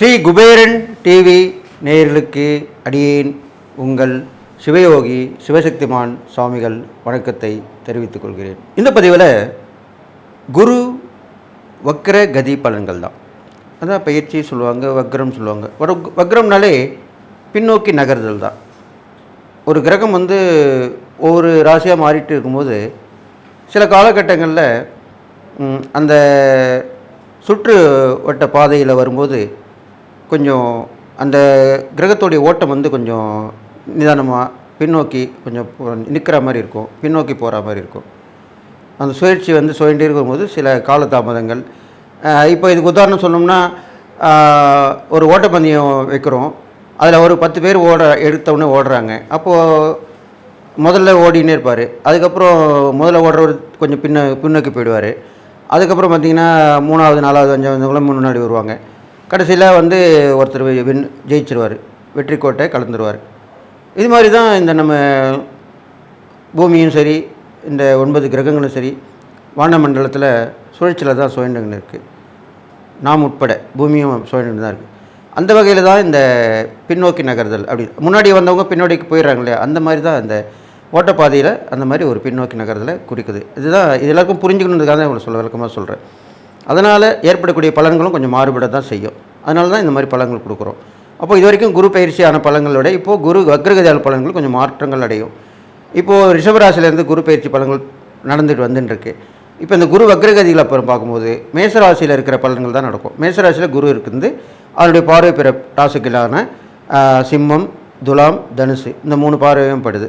Sri Kuberan TV நேர்களுக்கு அடியேன் உங்கள் சிவயோகி சிவசக்திமான் சுவாமிகள் வணக்கத்தை தெரிவித்துக் கொள்கிறேன். இந்த பதிவில் குரு வக்ர கதி பலன்கள் தான். அதான் பயிற்சி சொல்லுவாங்க வக்ரம் சொல்லுவாங்க. ஒரு வக்ரம்னாலே பின்னோக்கி நகர்தல் தான். ஒரு கிரகம் வந்து ஒவ்வொரு ராசியாக மாறிட்டு இருக்கும்போது சில காலகட்டங்களில் அந்த சுற்று வட்ட பாதையில் வரும்போது கொஞ்சம் அந்த கிரகத்துடைய ஓட்டம் வந்து கொஞ்சம் நிதானமாக பின்னோக்கி கொஞ்சம் நிற்கிற மாதிரி இருக்கும் பின்னோக்கி போகிற மாதிரி இருக்கும். அந்த சுழற்சி வந்து சுழண்டே இருக்கும்போது சில காலதாமதங்கள் இப்போ இதுக்கு உதாரணம் சொன்னோம்னா ஒரு ஓட்டப்பந்தயம் வைக்கிறோம். அதில் ஒரு பத்து பேர் ஓட எடுத்தவுடனே ஓடுறாங்க. அப்போது முதல்ல ஓடினே இருப்பார். அதுக்கப்புறம் முதல்ல ஓடுறவர் கொஞ்சம் பின்ன பின்னோக்கி போயிடுவார். அதுக்கப்புறம் பார்த்தீங்கன்னா மூணாவது நாலாவது அஞ்சாவது முன்னாடி வருவாங்க. கடைசியில் வந்து ஒருத்தர் வின் ஜெயிச்சிருவார். வெற்றி கோட்டை கலந்துருவார். இது மாதிரி தான் இந்த நம்ம பூமியும் சரி இந்த ஒன்பது கிரகங்களும் சரி வானமண்டலத்தில் சுழற்சியில் தான் சுழண்டுன்னு இருக்குது நாம் உட்பட பூமியும் சுழண்டு தான் இருக்குது அந்த வகையில் தான் இந்த பின்னோக்கி நகர்தல் அப்படி. முன்னாடி வந்தவங்க பின்னோடிக்கு போயிடுறாங்களே அந்த மாதிரி தான் இந்த ஓட்டப்பாதையில் அந்த மாதிரி ஒரு பின்னோக்கி நகரத்தில் குறிக்குது. இதுதான் இது எல்லாருக்கும் புரிஞ்சுக்கணுன்றதுக்காக தான் இவ்வளோ சொல்ல விளக்கமாக சொல்கிறேன் அதனால் ஏற்படக்கூடிய பலன்களும் கொஞ்சம் மாறுபட தான் செய்யும். அதனால தான் இந்த மாதிரி பலன்கள் கொடுக்குறோம். அப்போ இது வரைக்கும் குரு பயிற்சியான பலங்களோட இப்போது குரு வக்ரகதியான பலன்கள் கொஞ்சம் மாற்றங்கள் அடையும். இப்போது ரிஷபராசிலேருந்து குரு பயிற்சி பலன்கள் நடந்துட்டு வந்துட்டுருக்கு. இப்போ இந்த குரு வக்ரகதிகள் அப்புறம் பார்க்கும்போது மேசராசியில் இருக்கிற பலன்கள் தான் நடக்கும். மேசராசியில் குரு இருக்குது. அதனுடைய பார்வை பிற ராசிக்கலான சிம்மம் துலாம் தனுசு இந்த மூணு பார்வையும் படுது.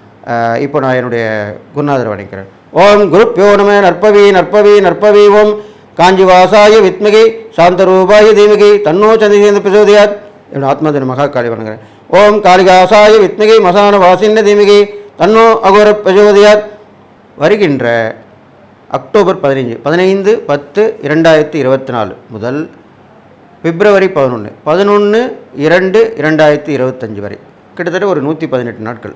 இப்போ நான் என்னுடைய குருநாதர் வணங்குறேன். ஓம் குருப்பியோ நம நற்பவி நற்பவி நற்பவி ஓம். காஞ்சி வாசாய வித்மகி சாந்தரூபாய தீமகி தன்னோ சந்திரேந்திர பிரசோதியாத். என்னோட ஆத்மாதின மகா காளி வணங்குறேன். ஓம் காளிகாசாய வித்மகி மசான வாசின்ன தீமகி தன்னோ அகோர பிரசோதியாத். வருகின்ற அக்டோபர் பதினைஞ்சு பதினைந்து பத்து இரண்டாயிரத்தி இருபத்தி நாலு முதல் பிப்ரவரி பதினொன்று பதினொன்று இரண்டு இரண்டாயிரத்தி இருபத்தஞ்சு வரை. கிட்டத்தட்ட ஒரு நூற்றி பதினெட்டு நாட்கள்.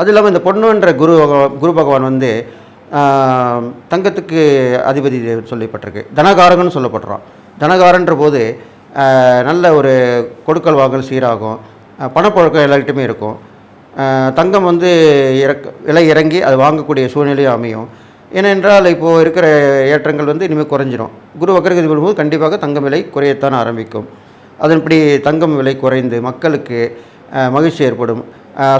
அது இல்லாமல் இந்த பொண்ணுன்ற குரு குரு பகவான் வந்து தங்கத்துக்கு அதிபதி சொல்லப்பட்டிருக்கு. தனகாரகன்னு சொல்லப்படுறோம் தனகாரன்ற போது நல்ல ஒரு கொடுக்கல் வாங்கல் சீராகும். பணப்பழக்கம் பணப்புழக்கம் எல்லார்கிட்டையுமே இருக்கும். தங்கம் வந்து இறக்க விலை இறங்கி அது வாங்கக்கூடிய சூழ்நிலையும் அமையும். ஏனென்றால் இப்போது இருக்கிற ஏற்றங்கள் வந்து இனிமேல் குறைஞ்சிரும். குரு வக்கரகதி வரும்போது கண்டிப்பாக தங்கம் விலை குறையத்தான் ஆரம்பிக்கும். அதன்படி தங்கம் விலை குறைந்து மக்களுக்கு மகிழ்ச்சி ஏற்படும்.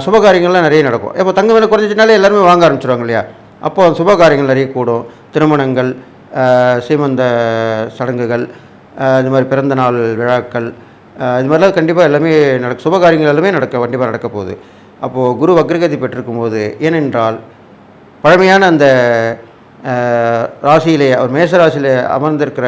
சுபகாரியங்கள்லாம் நிறைய நடக்கும். இப்போ தங்க விலை குறைஞ்சினாலே எல்லாருமே வாங்க ஆரம்பிச்சிருவாங்க இல்லையா? அப்போ சுபகாரியங்கள் நிறைய கூடும். திருமணங்கள் சீமந்த சடங்குகள் இது மாதிரி பிறந்த நாள் விழாக்கள் இது மாதிரிலாம் கண்டிப்பாக எல்லாமே நடக்க சுபகாரியங்கள் எல்லாமே நடக்க கண்டிப்பாக நடக்க போகுது. அப்போது குரு வக்ரகதி பெற்றிருக்கும் போது ஏனென்றால் பழமையான அந்த ராசியிலே அவர் மேச ராசியிலே அமர்ந்திருக்கிற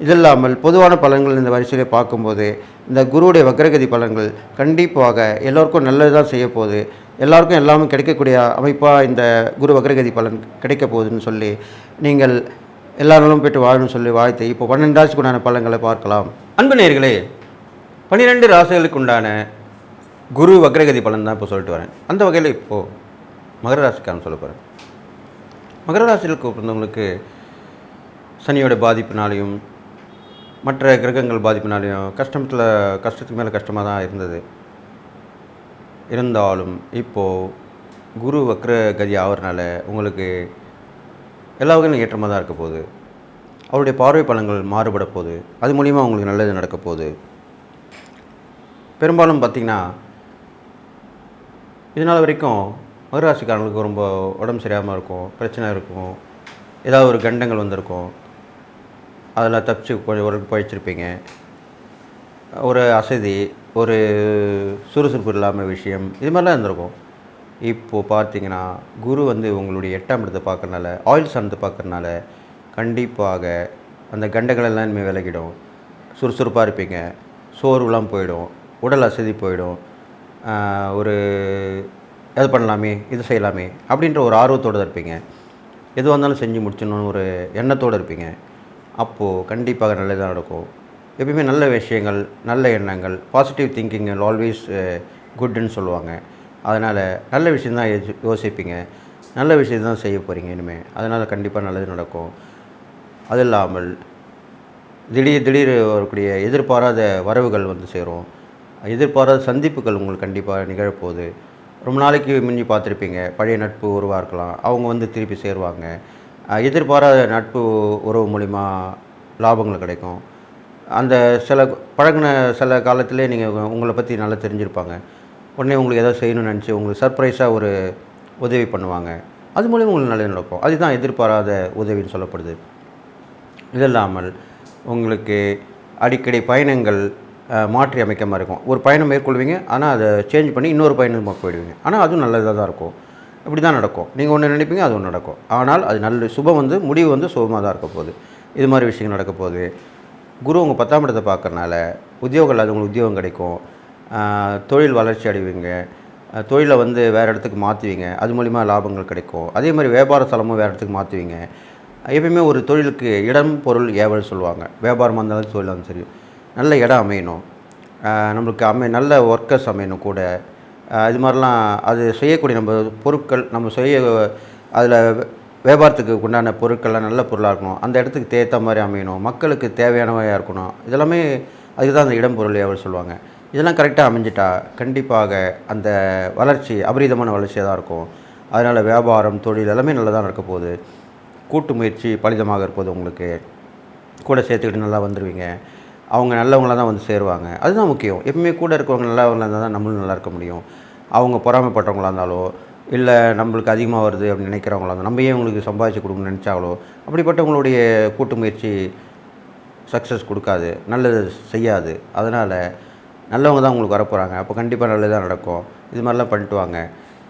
இது இல்லாமல் பொதுவான பலன்கள் இந்த வரிசையிலே பார்க்கும்போது இந்த குருவுடைய வக்ரகதி பலன்கள் கண்டிப்பாக எல்லோருக்கும் நல்லது தான் செய்ய போகுது எல்லாருக்கும் எல்லாமே கிடைக்கக்கூடிய அமைப்பாக இந்த குரு வக்ரகதி பலன் கிடைக்க போகுதுன்னு சொல்லி நீங்கள் எல்லா நாளும் பெற்று வாழணும்னு சொல்லி வாழ்த்து. இப்போ பன்னெண்டு ராசிக்குண்டான பலன்களை பார்க்கலாம். அன்பு நேர்களே பன்னிரெண்டு ராசிகளுக்கு உண்டான குரு வக்ரகதி பலன் தான் இப்போ சொல்லிட்டு வரேன். அந்த வகையில் இப்போது மகர ராசிக்கான சொல்ல போகிறேன் மகர ராசிகளுக்கு பிறந்தவங்களுக்கு சனியோட பாதிப்பினாலையும் மற்ற கிரகங்கள் பாதிப்பினாலையும் கஷ்டத்தில் கஷ்டத்துக்கு மேலே கஷ்டமாக தான் இருந்தது. இருந்தாலும் இப்போது குரு வக்ர கதி ஆகிறனால உங்களுக்கு எல்லா வகையிலும் ஏற்றமாக தான் இருக்க போகுது. அவருடைய பார்வை பலன்கள் மாறுபட போகுது. அது மூலிமா உங்களுக்கு நல்லது நடக்க போகுது. பெரும்பாலும் பார்த்திங்கன்னா இதனால் வரைக்கும் மகராசிக்காரங்களுக்கு ரொம்ப உடம்பு சரியாமல் இருக்கும் பிரச்சனை இருக்கும். ஏதாவது ஒரு கண்டங்கள் வந்திருக்கும். அதில் தப்பிச்சு கொஞ்சம் ஒரு பழிச்சிருப்பீங்க ஒரு அசதி ஒரு சுறுசுறுப்பு இல்லாமல் விஷயம் இது மாதிரிலாம் இருந்திருக்கும். இப்போது பார்த்தீங்கன்னா குரு வந்து உங்களுடைய எட்டாம் இடத்தை பார்க்குறனால ஆயில் சார்ந்து பார்க்குறனால கண்டிப்பாக அந்த கண்டைகளெல்லாம் இனிமேல் விலகிடும். சுறுசுறுப்பாக இருப்பீங்க. சோர்வுலாம் போயிடும். உடல் அசதி போயிடும். ஒரு அது பண்ணலாமே இது செய்யலாமே அப்படின்ற ஒரு ஆர்வத்தோடு இருப்பீங்க. எது வந்தாலும் செஞ்சு முடிச்சிடணும்னு ஒரு எண்ணத்தோடு இருப்பீங்க. அப்போது கண்டிப்பாக நல்லதாக நடக்கும். எப்பயுமே நல்ல விஷயங்கள் நல்ல எண்ணங்கள் பாசிட்டிவ் திங்கிங் ஆல்வேஸ் குட்னு சொல்லுவாங்க. அதனால் நல்ல விஷயந்தான் யோசி யோசிப்பீங்க. நல்ல விஷயம் தான் செய்ய போகிறீங்க இனிமேல் அதனால் கண்டிப்பாக நல்லது நடக்கும். அது இல்லாமல் திடீர் திடீர் வரக்கூடிய எதிர்பாராத வரவுகள் வந்து சேரும். எதிர்பாராத சந்திப்புகள் உங்களுக்கு கண்டிப்பாக நிகழப்போகுது. ரொம்ப நாளைக்கு மிஞ்சி பார்த்துருப்பீங்க. பழைய நட்பு உருவாக இருக்கலாம் அவங்க வந்து திருப்பி சேருவாங்க. எதிர்பாராத நட்பு உறவு மூலிமா லாபங்கள் கிடைக்கும். அந்த சில பழகின சில காலத்திலே நீங்கள் உங்களை பற்றி நல்லா தெரிஞ்சிருப்பாங்க. உடனே உங்களுக்கு ஏதாவது செய்யணும்னு நினச்சி உங்களுக்கு சர்ப்ரைஸாக ஒரு உதவி பண்ணுவாங்க. அது மூலியம் உங்களுக்கு நல்லது நடக்கும். அதுதான் எதிர்பாராத உதவின்னு சொல்லப்படுது. இது இல்லாமல் உங்களுக்கு அடிக்கடி பயணங்கள் மாற்றி அமைக்க மாதிரி இருக்கும். ஒரு பயணம் மேற்கொள்வீங்க. ஆனால் அதை சேஞ்ச் பண்ணி இன்னொரு பயணம் போயிடுவீங்க. ஆனால் அதுவும் நல்லதாக தான் இருக்கும். இப்படி தான் நடக்கும். நீங்கள் ஒன்று நினைப்பீங்க அது ஒன்று நடக்கும். ஆனால் அது நல்ல சுபம் வந்து முடிவு வந்து சுபமாக தான் இருக்க போகுது. இது மாதிரி விஷயங்கள் நடக்க போகுது. குரு உங்கள் பத்தாம் இடத்தை பார்க்கறனால உத்தியோகம் உங்களுக்கு உத்தியோகம் கிடைக்கும். தொழில் வளர்ச்சி அடைவீங்க. தொழிலை வந்து வேறு இடத்துக்கு மாற்றுவீங்க அது மூலிமா லாபங்கள் கிடைக்கும். அதே மாதிரி வியாபார ஸ்தலமும் வேறு இடத்துக்கு மாற்றுவீங்க எப்பயுமே ஒரு தொழிலுக்கு இடம் பொருள் ஏவல் சொல்லுவாங்க. வியாபாரமாக இருந்தாலும் தொழிலாக இருந்தாலும் சரி. நல்ல இடம் அமையணும். நம்மளுக்கு அமை நல்ல ஒர்க்கர்ஸ் அமையணும் கூட. இது மாதிரிலாம் அது செய்யக்கூடிய நம்ம பொருட்கள் நம்ம செய்ய அதில் வியாபாரத்துக்கு உண்டான பொருட்கள்லாம் நல்ல பொருளாக இருக்கணும். அந்த இடத்துக்கு தேத்த மாதிரி அமையணும். மக்களுக்கு தேவையானவையாக இருக்கணும். இதெல்லாமே அதுக்கு தான் அந்த இடம் பொருள் ஏவல் சொல்லுவாங்க. இதெல்லாம் கரெக்டாக அமைஞ்சிட்டா கண்டிப்பாக அந்த வளர்ச்சி அபரிதமான வளர்ச்சியாக தான் இருக்கும். அதனால் வியாபாரம் தொழில் எல்லாமே நல்லதாக நடக்க போகுது. கூட்டு முயற்சி பலிதமாக இருப்பது உங்களுக்கு. கூட சேர்த்துக்கிட்டு நல்லா வந்துடுவீங்க அவங்க நல்லவங்களாக தான் வந்து சேருவாங்க. அதுதான் முக்கியம். எப்பவுமே கூட இருக்கவங்க நல்லவங்களாக இருந்தால் தான் நம்மளும் நல்லா இருக்க முடியும். அவங்க பொறாமைப்பட்டவங்களாக இருந்தாலோ இல்லை நம்மளுக்கு அதிகமாக வருது அப்படின்னு நினைக்கிறவங்களா இருந்தாலும் நம்ம ஏன் உங்களுக்கு சம்பாதிச்சு கொடுக்கணும்னு நினச்சாங்களோ அப்படிப்பட்டவங்களுடைய கூட்டு முயற்சி சக்ஸஸ் கொடுக்காது. நல்லது செய்யாது. அதனால் நல்லவங்க தான் உங்களுக்கு வரப்போகிறாங்க அப்போ கண்டிப்பாக நல்லதாக நடக்கும். இது மாதிரிலாம் பண்ணிட்டு வாங்க.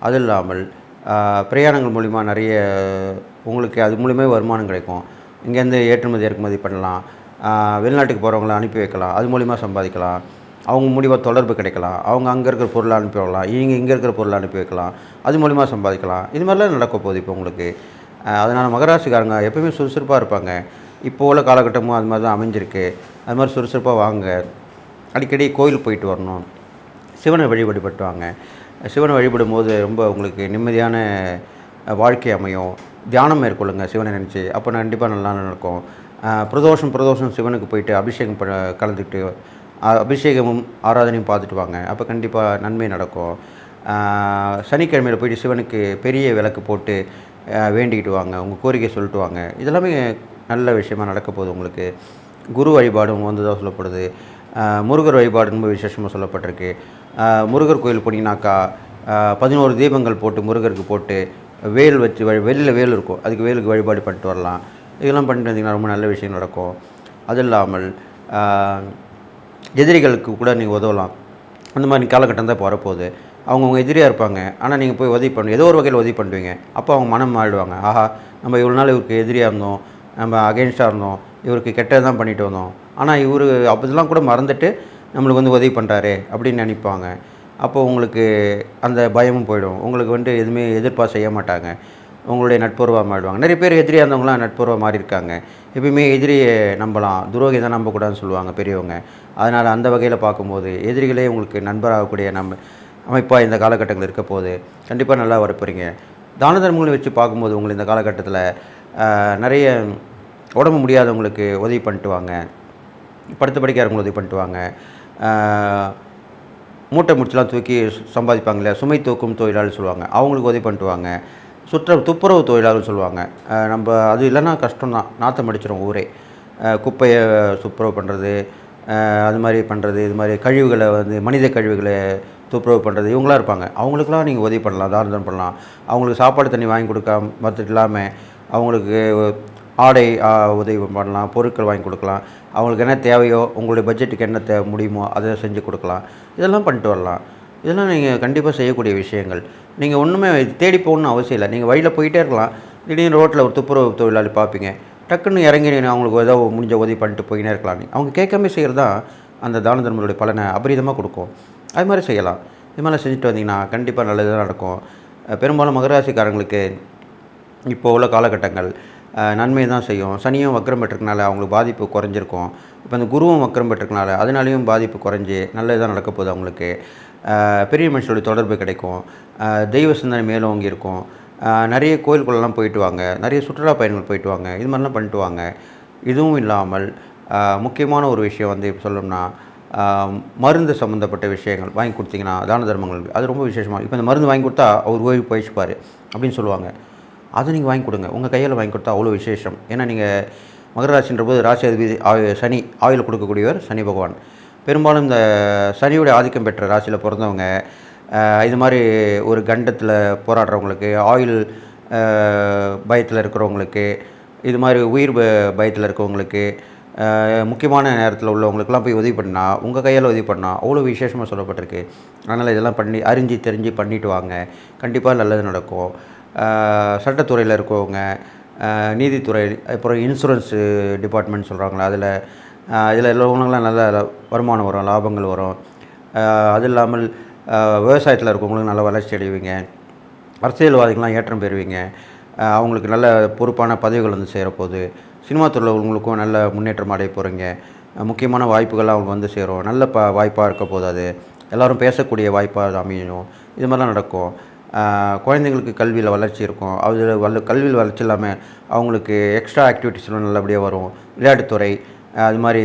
அது இல்லாமல் பிரயாணங்கள் மூலிமா நிறைய உங்களுக்கு அது மூலியமே வருமானம் கிடைக்கும். இங்கேருந்து ஏற்றுமதி இறக்குமதி பண்ணலாம். வெளிநாட்டுக்கு போகிறவங்கள அனுப்பி வைக்கலாம். அது மூலிமா சம்பாதிக்கலாம். அவங்க மூலிமா தொடர்பு கிடைக்கலாம். அவங்க அங்கே இருக்கிற பொருளை அனுப்பி வைக்கலாம். இங்கே இங்கே இருக்கிற பொருளை அனுப்பி வைக்கலாம். அது மூலிமா சம்பாதிக்கலாம். இது மாதிரிலாம் நடக்க போகுது இப்போ உங்களுக்கு. அதனால் மகராசிக்காரங்க எப்பவுமே சுறுசுறுப்பாக இருப்பாங்க. இப்போ உள்ள காலகட்டமும் அது மாதிரி தான் அமைஞ்சிருக்கு. அது மாதிரி சுறுசுறுப்பாக வாங்க. அடிக்கடி கோயிலுக்கு போயிட்டு வரணும். சிவனை வழிபடுபட்டு வாங்க. சிவனை வழிபடும் போது ரொம்ப உங்களுக்கு நிம்மதியான வாழ்க்கை அமையும். தியானம் மேற்கொள்ளுங்க. சிவனை நினச்சி. அப்போ கண்டிப்பாக நல்லா நடக்கும். பிரதோஷம் பிரதோஷம் சிவனுக்கு போயிட்டு அபிஷேகம் ப கலந்துக்கிட்டு அபிஷேகமும் ஆராதனையும் பார்த்துட்டு வாங்க. அப்போ கண்டிப்பாக நன்மை நடக்கும். சனிக்கிழமையில் போயிட்டு சிவனுக்கு பெரிய விளக்கு போட்டு வேண்டிக்கிட்டு வாங்க. உங்கள் கோரிக்கை சொல்லிட்டு வாங்க. இதெல்லாமே நல்ல விஷயமா நடக்க போகுது உங்களுக்கு. குரு வழிபாடும் வந்ததாக சொல்லப்படுது. முருகர் வழிபாடு ரொம்ப விசேஷமாக சொல்லப்பட்டிருக்கு. முருகர் கோயில் போனீங்கன்னாக்கா பதினோரு தீபங்கள் போட்டு முருகருக்கு போட்டு வேல் வச்சு வெளியில் வேல் இருக்கும். அதுக்கு வேலுக்கு வழிபாடு பண்ணிட்டு வரலாம். இதெல்லாம் பண்ணிட்டு வந்தீங்கன்னா ரொம்ப நல்ல விஷயம் நடக்கும். அது இல்லாமல் எதிரிகளுக்கு கூட நீங்கள் உதவலாம். அந்த மாதிரி காலகட்டம் தான் இப்போ வரப்போகுது. அவங்கவுங்க எதிரியாக இருப்பாங்க. ஆனால் நீங்கள் போய் உதவி பண்ணுவீங்க ஏதோ ஒரு வகையில் உதவி பண்ணுவீங்க. அப்போ அவங்க மனம் மாறிடுவாங்க. ஆஹா நம்ம இவ்வளோ நாள் இவருக்கு எதிரியாக இருந்தோம். நம்ம அகெயின்ஸ்டாக இருந்தோம். இவருக்கு கெட்டது தான் பண்ணிட்டு வந்தோம். ஆனால் இவர் அப்போதெல்லாம் கூட மறந்துட்டு நம்மளுக்கு வந்து உதவி பண்ணுறாரு அப்படின்னு நினைப்பாங்க. அப்போ உங்களுக்கு அந்த பயமும் போயிடும். உங்களுக்கு வந்து எதுவுமே எதிர்பார்ப்பு செய்ய மாட்டாங்க. உங்களுடைய நட்புறவாக மாறிடுவாங்க. நிறைய பேர் எதிரியாக இருந்தவங்களாம் நட்புறவாக மாறி இருக்காங்க எப்பயுமே எதிரியை நம்பலாம். துரோகி தான் நம்பக்கூடாதுன்னு சொல்லுவாங்க பெரியவங்க. அதனால் அந்த வகையில் பார்க்கும்போது எதிரிகளே உங்களுக்கு நண்பராகக்கூடிய நம்ம அமைப்பாக இந்த காலகட்டங்கள் இருக்க போது கண்டிப்பாக நல்லா வரப்போகிறீங்க தான தர்மங்களை வச்சு பார்க்கும்போது உங்களை இந்த காலகட்டத்தில் நிறைய உடம்பு முடியாதவங்களுக்கு உதவி பண்ணிட்டு வாங்க. படுத்து படிக்காதவங்களுக்கு உதவி பண்ணிட்டு வாங்க. மூட்டை முடிச்செலாம் தூக்கி சம்பாதிப்பாங்க இல்லையா? சுமை தூக்கும் தொழிலாளி சொல்லுவாங்க. அவங்களுக்கு உதவி பண்ணிட்டு வாங்க. சுற்ற துப்புரவு தொழிலாளர் சொல்லுவாங்க. நம்ம அது இல்லைன்னா கஷ்டம்தான். நாற்றம் அடிச்சிடும் ஊரே. குப்பையை துப்புரவு பண்ணுறது அது மாதிரி பண்ணுறது இது மாதிரி கழிவுகளை வந்து மனித கழிவுகளை துப்புரவு பண்ணுறது இவங்களாம் இருப்பாங்க. அவங்களுக்குலாம் நீங்கள் உதவி பண்ணலாம் தானம் பண்ணலாம். அவங்களுக்கு சாப்பாடு தண்ணி வாங்கி கொடுக்காம மற்ற இல்லாமல் அவங்களுக்கு ஆடை உதவி பண்ணலாம் பொருட்கள் வாங்கி கொடுக்கலாம். அவங்களுக்கு என்ன தேவையோ உங்களுடைய பட்ஜெட்டுக்கு என்ன தே முடியுமோ அதை செஞ்சு கொடுக்கலாம். இதெல்லாம் பண்ணிட்டு வரலாம். இதெல்லாம் நீங்கள் கண்டிப்பாக செய்யக்கூடிய விஷயங்கள். நீங்கள் ஒன்றுமே தேடி போகணும்னு அவசியம் இல்லை. நீங்கள் வழியில் போயிட்டே இருக்கலாம். திடீர்னு ரோட்டில் ஒரு துப்புரவு தொழிலாளி பார்ப்பீங்க டக்குன்னு இறங்கி அவங்களுக்கு ஏதோ முடிஞ்ச உதவி பண்ணிட்டு போயினே இருக்கலாம். அவங்க கேட்காம செய்கிறது தான் அந்த தான தர்மருடைய பலனை அபரிதமாக கொடுக்கும். அது மாதிரி செய்யலாம். இது மாதிரிலாம் செஞ்சுட்டு வந்தீங்கன்னா கண்டிப்பாக நல்லதாக நடக்கும். பெரும்பாலும் மகராசிக்காரங்களுக்கு இப்போ உள்ள காலகட்டங்கள் நன்மை தான் செய்யும். சனியும் வக்கரம் பெற்றிருக்கனால அவங்களுக்கு பாதிப்பு குறைஞ்சிருக்கும். இப்போ இந்த குருவும் வக்கரம் பெற்றிருக்கனால அதனாலேயும் பாதிப்பு குறைஞ்சி நல்லதாக நடக்க போகுது அவங்களுக்கு. பெரிய மனுஷனுடைய தொடர்பு கிடைக்கும். தெய்வ சிந்தனை மேலோங்கி இருக்கும். நிறைய கோயில்குள்ளெல்லாம் போயிட்டு வாங்க. நிறைய சுற்றுலா பயணிகள் போயிட்டு வாங்க. இது மாதிரிலாம் பண்ணிட்டு வாங்க. இதுவும் இல்லாமல் முக்கியமான ஒரு விஷயம் வந்து இப்போ சொல்லணும்னா மருந்து சம்மந்தப்பட்ட விஷயங்கள் வாங்கி கொடுத்தீங்கன்னா தான தர்மங்கள் அது ரொம்ப விசேஷமாக இப்போ இந்த மருந்து வாங்கி கொடுத்தா அவர் ஓய்வு போயிச்சுப்பார் அப்படின்னு சொல்லுவாங்க. அதை நீங்கள் வாங்கி கொடுங்க. உங்கள் கையில் வாங்கி கொடுத்தா அவ்வளோ விசேஷம். ஏன்னா நீங்கள் மகர ராசின்ற போது ராசி அதிபதி ஆயு- சனி ஆயுள் கொடுக்கக்கூடியவர் சனி பகவான். பெரும்பாலும் இந்த சனியோட ஆதிக்கம் பெற்ற ராசியில் பிறந்தவங்க இது மாதிரி ஒரு கண்டத்தில் போராடுறவங்களுக்கு ஆயில் பயத்தில் இருக்கிறவங்களுக்கு இது மாதிரி உயிர் பயத்தில் இருக்கவங்களுக்கு முக்கியமான நேரத்தில் உள்ளவங்களுக்கெல்லாம் போய் உதவி பண்ணால் உங்கள் கையால் உதவி பண்ணால் அவ்வளோ விசேஷமாக சொல்லப்பட்டிருக்கு. அதனால் இதெல்லாம் பண்ணி அறிஞ்சு தெரிஞ்சு பண்ணிட்டு வாங்க. கண்டிப்பாக நல்லது நடக்கும். சட்டத்துறையில் இருக்கவங்க நீதித்துறை அப்புறம் இன்சூரன்ஸு டிபார்ட்மெண்ட் சொல்கிறாங்களா அதில் இதில் உள்ளவங்களாம் நல்ல வருமானம் வரும் லாபங்கள் வரும். அது இல்லாமல் விவசாயத்தில் இருக்கவங்களுக்கு நல்ல வளர்ச்சி அடைவீங்க. அரசியல்வாதிகள்லாம் ஏற்றம் பெறுவீங்க. அவங்களுக்கு நல்ல பொறுப்பான பதவிகள் வந்து சேரப்போகுது. சினிமா துறையில் உள்ளவங்களுக்கும் நல்ல முன்னேற்றம் அடைய போகிறீங்க முக்கியமான வாய்ப்புகள்லாம் அவங்களுக்கு வந்து சேரும். நல்ல ப வாய்ப்பாக இருக்க போகுது அது எல்லோரும் பேசக்கூடிய வாய்ப்பாக அமையும். இது மாதிரிலாம் நடக்கும். குழந்தைங்களுக்கு கல்வியில் வளர்ச்சி இருக்கும். அதில் வல்ல கல்வியில் வளர்ச்சி இல்லாமல் அவங்களுக்கு எக்ஸ்ட்ரா ஆக்டிவிட்டீஸ்லாம் நல்லபடியாக வரும். விளையாட்டுத்துறை அது மாதிரி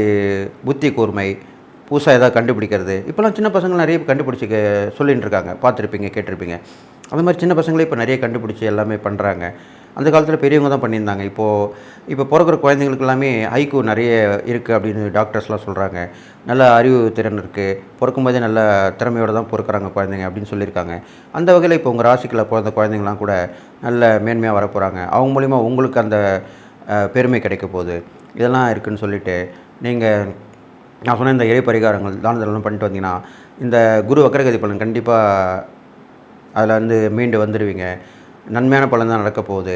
புத்தி கூர்மை புதுசாக ஏதாவது கண்டுபிடிக்கிறது இப்போலாம் சின்ன பசங்க நிறைய கண்டுபிடிச்சி சொல்லிகிட்டு இருக்காங்க. பார்த்துருப்பீங்க கேட்டிருப்பீங்க. அந்த மாதிரி சின்ன பசங்களே இப்போ நிறைய கண்டுபிடிச்சி எல்லாமே பண்ணுறாங்க அந்த காலத்தில் பெரியவங்க தான் பண்ணியிருந்தாங்க. இப்போது இப்போ பிறக்கிற குழந்தைங்களுக்கு எல்லாமே ஐக்கு நிறைய இருக்குது அப்படின்னு டாக்டர்ஸ்லாம் சொல்கிறாங்க நல்ல அறிவு திறன் இருக்குது பிறக்கும்போதே நல்ல திறமையோடு தான் பிறக்கிறாங்க குழந்தைங்க அப்படின்னு சொல்லியிருக்காங்க. அந்த வகையில் இப்போ உங்கள் ராசிக்கில் பிறந்த குழந்தைங்களாம் கூட நல்ல மேன்மையாக வரப்போகிறாங்க அவங்க மூலிமா உங்களுக்கு அந்த பெருமை கிடைக்க போகுது. இதெல்லாம் இருக்குதுன்னு சொல்லிவிட்டு நீங்கள் நான் சொன்ன இந்த இறை பரிகாரங்கள் தான தர்மம் பண்ணிட்டு வந்தீங்கன்னா இந்த குரு வக்கரகதி பலன் கண்டிப்பாக அதில் வந்து மீண்டு வந்துடுவீங்க நன்மையான பலன் தான் நடக்க போகுது.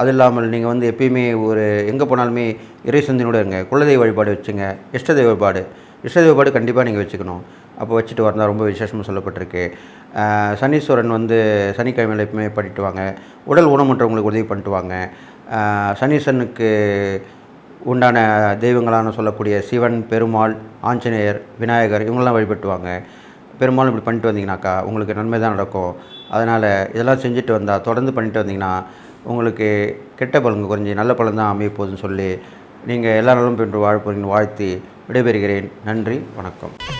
அது இல்லாமல் நீங்கள் வந்து எப்பயுமே ஒரு எங்கே போனாலுமே இறை சிந்தனையோட இருங்க. குலதெய்வ வழிபாடு வச்சுங்க. இஷ்ட தெய்வ வழிபாடு. இஷ்ட தெய்வ வழிபாடு கண்டிப்பாக நீங்கள் வச்சுக்கணும். அப்போ வச்சுட்டு வரதா ரொம்ப விசேஷமாக சொல்லப்பட்டிருக்கு. சனீஸ்வரன் வந்து சனிக்கிழமையில் எப்பவுமே பண்ணிட்டு வாங்க. உடல் ஊனமுற்றவங்களுக்கு உதவி பண்ணிட்டு வாங்க. சனீசனுக்கு உண்டான தெய்வங்களான சொல்லக்கூடிய சிவன் பெருமாள் ஆஞ்சநேயர் விநாயகர் இவங்கெல்லாம் வழிபட்டுவாங்க. பெரும்பாலும் இப்படி பண்ணிட்டு வந்தீங்கனாக்கா உங்களுக்கு நன்மை தான் நடக்கும். அதனால் இதெல்லாம் செஞ்சுட்டு வந்தால் தொடர்ந்து பண்ணிட்டு வந்தீங்கன்னா உங்களுக்கு கெட்ட பலன் குறைஞ்சி நல்ல பலன் தான் அமைய போகுதுன்னு சொல்லி நீங்கள் எல்லா நாளும் பெற்று வாழ வாழ்த்தி விடைபெறுகிறேன். நன்றி வணக்கம்.